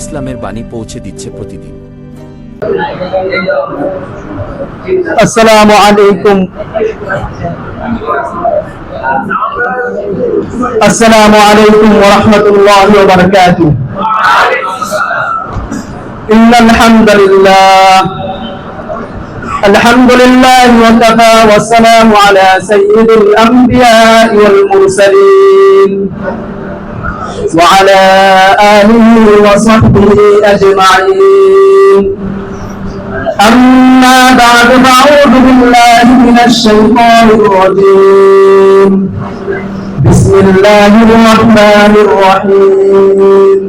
ইসলামের বাণী পৌঁছে দিচ্ছে প্রতিদিন আসসালামু আলাইকুম আসসালামু আলাইকুম ওয়া রাহমাতুল্লাহি ওয়া বারাকাতুহু ইন্নাল হামদুলিল্লাহ الحمد لله وكفى والسلام على سيد الأنبياء والمرسلين وعلى آله وصحبه أجمعين. أما بعد فأعوذ بالله من الشيطان الرجيم. بسم الله الرحمن الرحيم.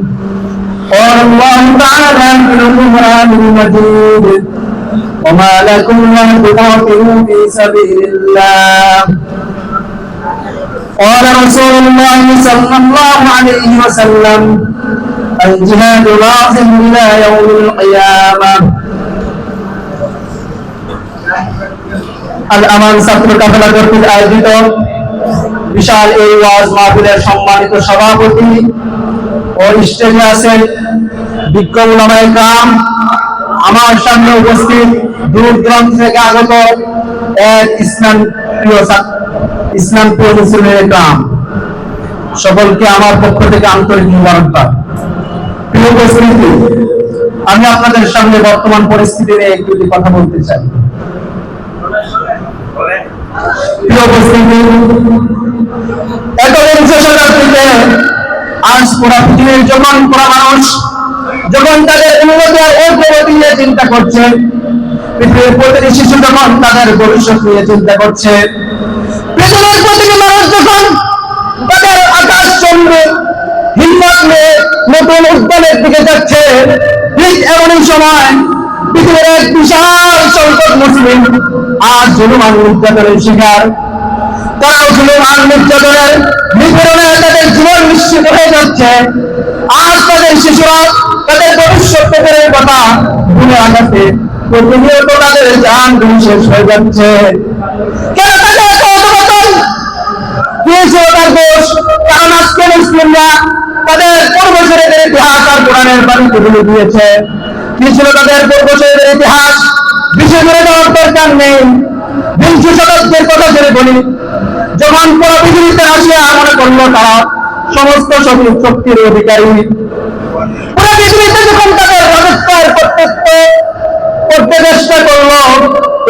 قال الله تعالى في القرآن المجيد وما لكم لا تقاتلوا في سبيل الله قال رسول الله صلى الله عليه وسلم الجهاد لازم إلى يوم القيامة আল আমান ছাত্র কাফেলা কর্তৃক আয়োজিত বিশাল এই ওয়াজ মাহফিলের সম্মানিত সভাপতি ও স্টেজে আছেন বিজ্ঞ উলামায়ে কাম আমার সামনে উপস্থিত দূর দূরান্ত থেকে আগত এক ইসলাম প্রিয় ছাত্র- ইসলাম মুসলিমের কাম সকলকে আমার পক্ষ থেকে আন্তরিক মুবারকবাদ। প্রিয় উপস্থিতি, আমি আপনাদের সামনে বর্তমান পরিস্থিতি নিয়ে একটু কথা বলতে চাই। নিয়ে চিন্তা করছে প্রতিটি মানুষ যখন তাদের আকাশ চন্দ্র হিম্মত নিয়ে নতুন উদ্যানের দিকে যাচ্ছে, ঠিক এমনই সময় পৃথিবীর এক বিশাল সংকট মুসলিম আজ জুলুমান নির্যাতনের শিকার তারা জুলুমান নির্যাতনের নিপীড়নে তাদের জীবন নিশ্চিত হয়ে যাচ্ছে আজ তাদের শিশুরা তাদের ভবিষ্যৎ পেটের কথা ভুলে আঘাতে প্রতিনিয়ত তাদের যান শেষ হয়ে যাচ্ছে কেন? দিয়েছিল তার দোষ কারণ আজকে মুসলিমরা ইতিহাস আর কোরআনের দিয়েছে কি ছিল তাদের ইতিহাস? বিশেষ করে দরকার নেই। বিংশ ধরে বলি, যখন পুরো পৃথিবীতে আসিয়া মনে করল তারা সমস্ত শক্তি শক্তির অধিকারী। পুরো পৃথিবীতে যখন তাদের রাজত্বের করতে চেষ্টা করল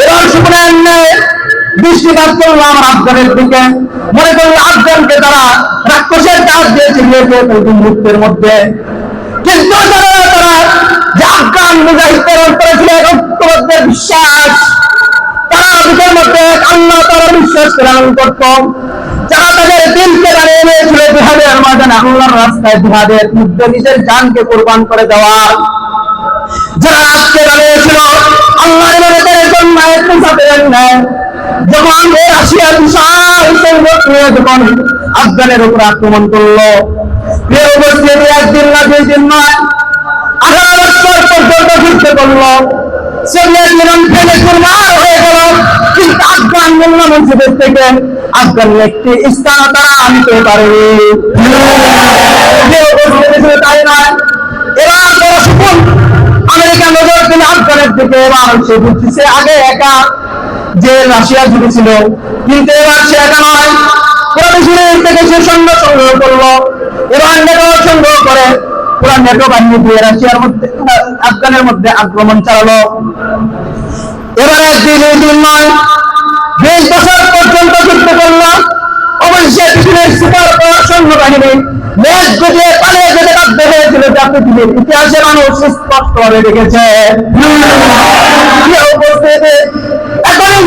এবার ন্যায় দৃষ্টিপাত করল আমার আফগানের দিকে। মনে করল আফগানকে তারা রাক্ষসের কাজ দিয়ে চিনিয়েছে প্রথম মুহূর্তের মধ্যে। কিন্তু তারা যে আফগান ঐক্যবদ্ধের বিশ্বাস, তারা মধ্যে আল্লাহ বিশ্বাস প্রেরণ করত। যারা তাদের দাঁড়িয়ে নিয়েছিল ময়দানে, আল্লাহর রাস্তায় জিহাদের মধ্যে নিজের জানকে কোরবান করে যারা আজকে দাঁড়িয়েছিল ইবাদতের জন্য যখন রাশিয়া বিশাল যখন আফগানের উপর আক্রমণ করল একদিন না দুই দিন নয়, আঠারো বছর পর্যন্ত যুদ্ধ করল। তাই এবার আমেরিকা নজর দিল আফগানের দিকে এবার সে বুঝছে আগে একা যে রাশিয়া ছিল কিন্তু এবার সে একা নয়। পুরো পৃথিবীর থেকে সে সৈন্য সংগ্রহ করল। এবার নেটো সংগ্রহ করে। পুরো নেটো বাহিনী দিয়ে রাশিয়ার মধ্যে আফগানের মধ্যে আক্রমণ চালালো। এবার একদিন এই দিন নয়। বিশ বছর পর্যন্ত যুদ্ধ করল। অবশ্যই পৃথিবীর সুপার পাওয়ার সৈন্য বাহিনী মেঘ গতিয়ে পালিয়ে যেতে বাধ্য হয়েছিল যা পৃথিবীর ইতিহাসে মানুষ স্পষ্টভাবে দেখেছে। উপস্থিতি,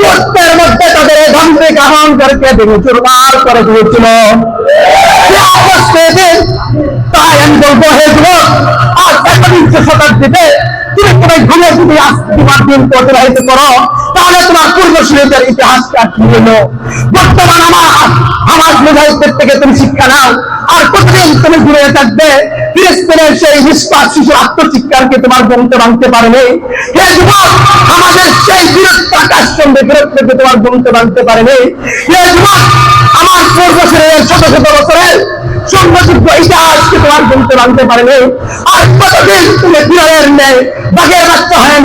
মুহূর্তের মধ্যে তাদের গন্ধে করে ভেঙে চুরমার করে দিয়েছিল। তাই আমি বলব হে যুবক আজ একবিংশ শতাব্দীতে তুমি কোনো ঘুরে যদি আজ তোমার দিন অতিবাহিত করো তাহলে তোমার পূর্বসূরীদের ইতিহাসটা কি বর্তমান আমার আমার মুজাহিদের থেকে তুমি শিক্ষা নাও। আর প্রতিদিন তুমি ঘুরে থাকবে? সেই আত্মচিৎকারকে তোমার ভাঙতে আমাদের সেই বীরত্ব আকাশ চন্দ্রে তোমার ভাঙতে বছরের সৌন্দর্য ইতিহাসকে তোমার বলতে ভাঙতে পারবে আর কতদিন তুমি বিড়ালের নেই বাঘের বাচ্চা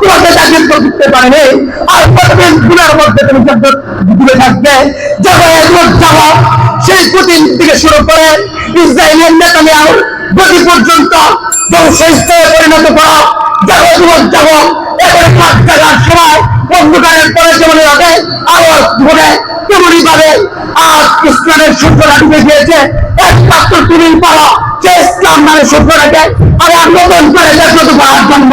তোমাকে জাগ্রত করতে পারেনি। আর প্রতিদিন মধ্যে তুমি ডুবে থাকবে যাব সেই করে ইসরায়েলের গতি পর্যন্ত ধ্বংসস্তরে পরিণত করো যাব যুবক যাব এবারে কাজ জাগার সময় অন্ধকারের পরে যেমন হবে আরও ঘুরে তেমনি ভাবে আজ ইসলামের সূত্রটা ডুবে গিয়েছে। একমাত্র তুমি পারো, যে ইসলাম সূত্রটাকে আবার নতুন করে জাগ্রত করার জন্য।